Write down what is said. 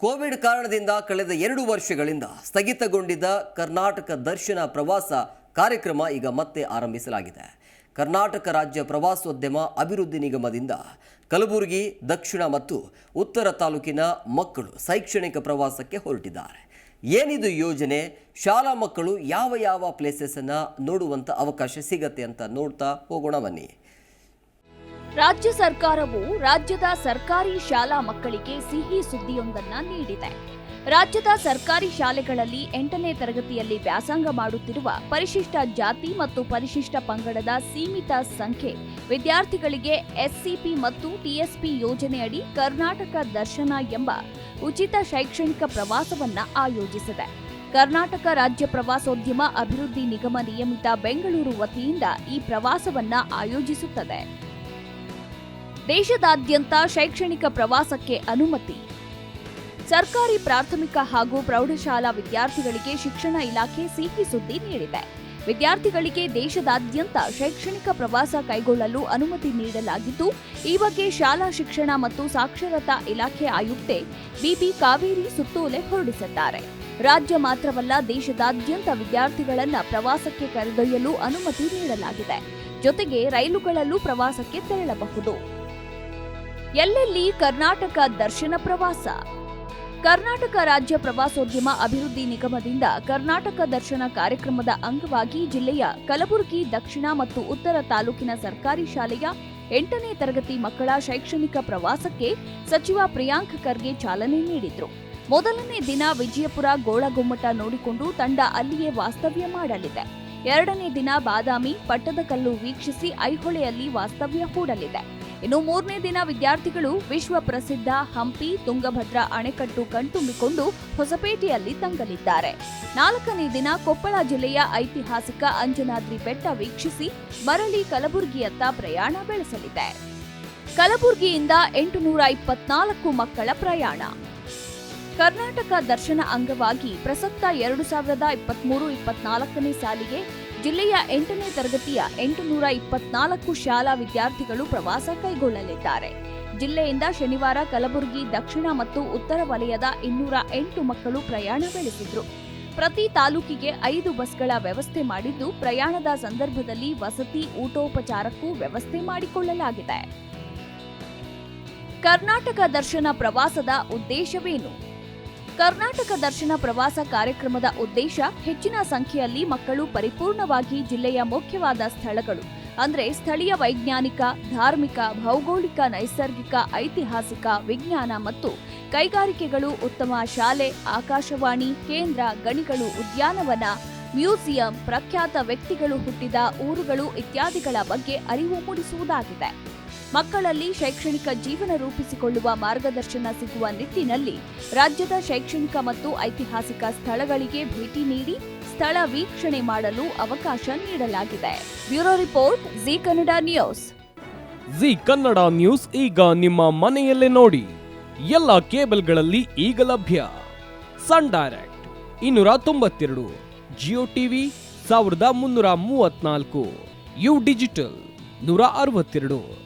Covid ಕಾರಣದಿಂದ ಕಳೆದ ಎರಡು ವರ್ಷಗಳಿಂದ ಸ್ಥಗಿತಗೊಂಡಿದ್ದ ಕರ್ನಾಟಕ ದರ್ಶನ ಪ್ರವಾಸ ಕಾರ್ಯಕ್ರಮ ಈಗ ಮತ್ತೆ ಆರಂಭಿಸಲಾಗಿದೆ. ಕರ್ನಾಟಕ ರಾಜ್ಯ ಪ್ರವಾಸೋದ್ಯಮ ಅಭಿವೃದ್ಧಿ ನಿಗಮದಿಂದ ಕಲಬುರಗಿ, ದಕ್ಷಿಣ ಮತ್ತು ಉತ್ತರ ತಾಲೂಕಿನ ಮಕ್ಕಳು ಶೈಕ್ಷಣಿಕ ಪ್ರವಾಸಕ್ಕೆ ಹೊರಟಿದ್ದಾರೆ. ಏನಿದು ಯೋಜನೆ? ಶಾಲಾ ಮಕ್ಕಳು ಯಾವ ಯಾವ ಪ್ಲೇಸಸನ್ನು ನೋಡುವಂಥ ಅವಕಾಶ ಸಿಗತ್ತೆ ಅಂತ ನೋಡ್ತಾ ಹೋಗೋಣ ಬನ್ನಿ. ರಾಜ್ಯ ಸರ್ಕಾರವು ರಾಜ್ಯದ ಸರ್ಕಾರಿ ಶಾಲಾ ಮಕ್ಕಳಿಗೆ ಸಿಹಿ ಸುದ್ದಿಯೊಂದನ್ನ ನೀಡಿದೆ. ರಾಜ್ಯದ ಸರ್ಕಾರಿ ಶಾಲೆಗಳಲ್ಲಿ ಎಂಟನೇ ತರಗತಿಯಲ್ಲಿ ವ್ಯಾಸಂಗ ಮಾಡುತ್ತಿರುವ ಪರಿಶಿಷ್ಟ ಜಾತಿ ಮತ್ತು ಪರಿಶಿಷ್ಟ ಪಂಗಡದ ಸೀಮಿತ ಸಂಖ್ಯೆ ವಿದ್ಯಾರ್ಥಿಗಳಿಗೆ ಎಸ್ಸಿಪಿ ಮತ್ತು ಟಿಎಸ್ಪಿ ಯೋಜನೆಯಡಿ ಕರ್ನಾಟಕ ದರ್ಶನ ಎಂಬ ಉಚಿತ ಶೈಕ್ಷಣಿಕ ಪ್ರವಾಸವನ್ನ ಆಯೋಜಿಸಿದೆ. ಕರ್ನಾಟಕ ರಾಜ್ಯ ಪ್ರವಾಸೋದ್ಯಮ ಅಭಿವೃದ್ಧಿ ನಿಗಮ ನಿಯಮಿತ ಬೆಂಗಳೂರು ವತಿಯಿಂದ ಈ ಪ್ರವಾಸವನ್ನ ಆಯೋಜಿಸುತ್ತದೆ. ದೇಶದಾದ್ಯಂತ ಶೈಕ್ಷಣಿಕ ಪ್ರವಾಸಕ್ಕೆ ಅನುಮತಿ. ಸರ್ಕಾರಿ ಪ್ರಾಥಮಿಕ ಹಾಗೂ ಪ್ರೌಢಶಾಲಾ ವಿದ್ಯಾರ್ಥಿಗಳಿಗೆ ಶಿಕ್ಷಣ ಇಲಾಖೆ ಸಿಹಿ ಸುದ್ದಿ ನೀಡಿದೆ. ವಿದ್ಯಾರ್ಥಿಗಳಿಗೆ ದೇಶದಾದ್ಯಂತ ಶೈಕ್ಷಣಿಕ ಪ್ರವಾಸ ಕೈಗೊಳ್ಳಲು ಅನುಮತಿ ನೀಡಲಾಗಿದ್ದು, ಈ ಬಗ್ಗೆ ಶಾಲಾ ಶಿಕ್ಷಣ ಮತ್ತು ಸಾಕ್ಷರತಾ ಇಲಾಖೆ ಆಯುಕ್ತೆ ಬಿಬಿ ಕಾವೇರಿ ಸುತ್ತೋಲೆ ಹೊರಡಿಸಿದ್ದಾರೆ. ರಾಜ್ಯ ಮಾತ್ರವಲ್ಲ, ದೇಶದಾದ್ಯಂತ ವಿದ್ಯಾರ್ಥಿಗಳನ್ನು ಪ್ರವಾಸಕ್ಕೆ ಕರೆದೊಯ್ಯಲು ಅನುಮತಿ ನೀಡಲಾಗಿದೆ. ಜೊತೆಗೆ ರೈಲುಗಳಲ್ಲೂ ಪ್ರವಾಸಕ್ಕೆ ತೆರಳಬಹುದು. ಎಲ್ಲೆಲ್ಲಿ ಕರ್ನಾಟಕ ದರ್ಶನ ಪ್ರವಾಸ? ಕರ್ನಾಟಕ ರಾಜ್ಯ ಪ್ರವಾಸೋದ್ಯಮ ಅಭಿವೃದ್ಧಿ ನಿಗಮದಿಂದ ಕರ್ನಾಟಕ ದರ್ಶನ ಕಾರ್ಯಕ್ರಮದ ಅಂಗವಾಗಿ ಜಿಲ್ಲೆಯ ಕಲಬುರಗಿ, ದಕ್ಷಿಣ ಮತ್ತು ಉತ್ತರ ತಾಲೂಕಿನ ಸರ್ಕಾರಿ ಶಾಲೆಯ ಎಂಟನೇ ತರಗತಿ ಮಕ್ಕಳ ಶೈಕ್ಷಣಿಕ ಪ್ರವಾಸಕ್ಕೆ ಸಚಿವ ಪ್ರಿಯಾಂಕ್ ಖರ್ಗೆ ಚಾಲನೆ ನೀಡಿದ್ರು. ಮೊದಲನೇ ದಿನ ವಿಜಯಪುರ ಗೋಳಗುಮ್ಮಟ ನೋಡಿಕೊಂಡು ತಂಡ ಅಲ್ಲಿಯೇ ವಾಸ್ತವ್ಯ ಮಾಡಲಿದೆ. ಎರಡನೇ ದಿನ ಬಾದಾಮಿ ಪಟ್ಟದಕಲ್ಲು ವೀಕ್ಷಿಸಿ ಐಹೊಳೆಯಲ್ಲಿ ವಾಸ್ತವ್ಯ ಹೂಡಲಿದೆ. ಇನ್ನು ಮೂರನೇ ದಿನ ವಿದ್ಯಾರ್ಥಿಗಳು ವಿಶ್ವ ಪ್ರಸಿದ್ಧ ಹಂಪಿ, ತುಂಗಭದ್ರಾ ಅಣೆಕಟ್ಟು ಕಣ್ತುಂಬಿಕೊಂಡು ಹೊಸಪೇಟೆಯಲ್ಲಿ ತಂಗಲಿದ್ದಾರೆ. ನಾಲ್ಕನೇ ದಿನ ಕೊಪ್ಪಳ ಜಿಲ್ಲೆಯ ಐತಿಹಾಸಿಕ ಅಂಜನಾದ್ರಿ ಬೆಟ್ಟ ವೀಕ್ಷಿಸಿ ಮರಳಿ ಕಲಬುರಗಿಯತ್ತ ಪ್ರಯಾಣ ಬೆಳೆಸಲಿದೆ. ಕಲಬುರಗಿಯಿಂದ ಎಂಟುನೂರ ಇಪ್ಪತ್ನಾಲ್ಕು ಮಕ್ಕಳ ಪ್ರಯಾಣ. ಕರ್ನಾಟಕ ದರ್ಶನ ಅಂಗವಾಗಿ ಪ್ರಸಕ್ತ ಎರಡು ಸಾವಿರದ ಇಪ್ಪತ್ಮೂರು ಇಪ್ಪತ್ನಾಲ್ಕನೇ ಸಾಲಿಗೆ ಜಿಲ್ಲೆಯ ಎಂಟನೇ ತರಗತಿಯ ಎಂಟುನೂರ ಇಪ್ಪತ್ನಾಲ್ಕು ಶಾಲಾ ವಿದ್ಯಾರ್ಥಿಗಳು ಪ್ರವಾಸ ಕೈಗೊಳ್ಳಲಿದ್ದಾರೆ. ಜಿಲ್ಲೆಯಿಂದ ಶನಿವಾರ ಕಲಬುರಗಿ, ದಕ್ಷಿಣ ಮತ್ತು ಉತ್ತರ ವಲಯದ ಇನ್ನೂರ ಎಂಟು ಮಕ್ಕಳು ಪ್ರಯಾಣ ಬೆಳೆಸಿದ್ರು. ಪ್ರತಿ ತಾಲೂಕಿಗೆ ಐದು ಬಸ್ಗಳ ವ್ಯವಸ್ಥೆ ಮಾಡಿದ್ದು, ಪ್ರಯಾಣದ ಸಂದರ್ಭದಲ್ಲಿ ವಸತಿ, ಊಟೋಪಚಾರಕ್ಕೂ ವ್ಯವಸ್ಥೆ ಮಾಡಿಕೊಳ್ಳಲಾಗಿದೆ. ಕರ್ನಾಟಕ ದರ್ಶನ ಪ್ರವಾಸದ ಉದ್ದೇಶವೇನು? ಕರ್ನಾಟಕ ದರ್ಶನ ಪ್ರವಾಸ ಕಾರ್ಯಕ್ರಮದ ಉದ್ದೇಶ ಹೆಚ್ಚಿನ ಸಂಖ್ಯೆಯಲ್ಲಿ ಮಕ್ಕಳು ಪರಿಪೂರ್ಣವಾಗಿ ಜಿಲ್ಲೆಯ ಮುಖ್ಯವಾದ ಸ್ಥಳಗಳು. ಅಂದರೆ ಸ್ಥಳೀಯ ವೈಜ್ಞಾನಿಕ, ಧಾರ್ಮಿಕ, ಭೌಗೋಳಿಕ, ನೈಸರ್ಗಿಕ, ಐತಿಹಾಸಿಕ, ವಿಜ್ಞಾನ ಮತ್ತು ಕೈಗಾರಿಕೆಗಳು ಉತ್ತಮ ಶಾಲೆ, ಆಕಾಶವಾಣಿ, ಕೇಂದ್ರ, ಗಣಿಗಳು, ಉದ್ಯಾನವನ, ಮ್ಯೂಸಿಯಂ, ಪ್ರಖ್ಯಾತ ವ್ಯಕ್ತಿಗಳು ಹುಟ್ಟಿದ ಊರುಗಳು ಇತ್ಯಾದಿಗಳ ಬಗ್ಗೆ ಅರಿವು ಮೂಡಿಸುವುದಾಗಿದೆ. ಮಕ್ಕಳಲ್ಲಿ ಶೈಕ್ಷಣಿಕ ಜೀವನ ರೂಪಿಸಿಕೊಳ್ಳುವ ಮಾರ್ಗದರ್ಶನ ಸಿಗುವ ನಿಟ್ಟಿನಲ್ಲಿ ರಾಜ್ಯದ ಶೈಕ್ಷಣಿಕ ಮತ್ತು ಐತಿಹಾಸಿಕ ಸ್ಥಳಗಳಿಗೆ ಭೇಟಿ ನೀಡಿ ಸ್ಥಳ ವೀಕ್ಷಣೆ ಮಾಡಲು ಅವಕಾಶ ನೀಡಲಾಗಿದೆ. Bureau report, Zee Kannada news. Zee Kannada news ಈಗ ನಿಮ್ಮ ಮನೆಯಲ್ಲೇ ನೋಡಿ. ಎಲ್ಲ ಕೇಬಲ್ಗಳಲ್ಲಿ ಈಗ ಲಭ್ಯ. ಸನ್ ಡೈರೆಕ್ಟ್, ಇನ್ನೂರ ತೊಂಬತ್ತೆರಡು, ಜಿಯೋ ಟಿವಿ, ಸಾವಿರದ ಮುನ್ನೂರ ಮೂವತ್ನಾಲ್ಕು ಯು ಡಿಜಿಟಲ್, ನೂರ ಅರವತ್ತೆರಡು.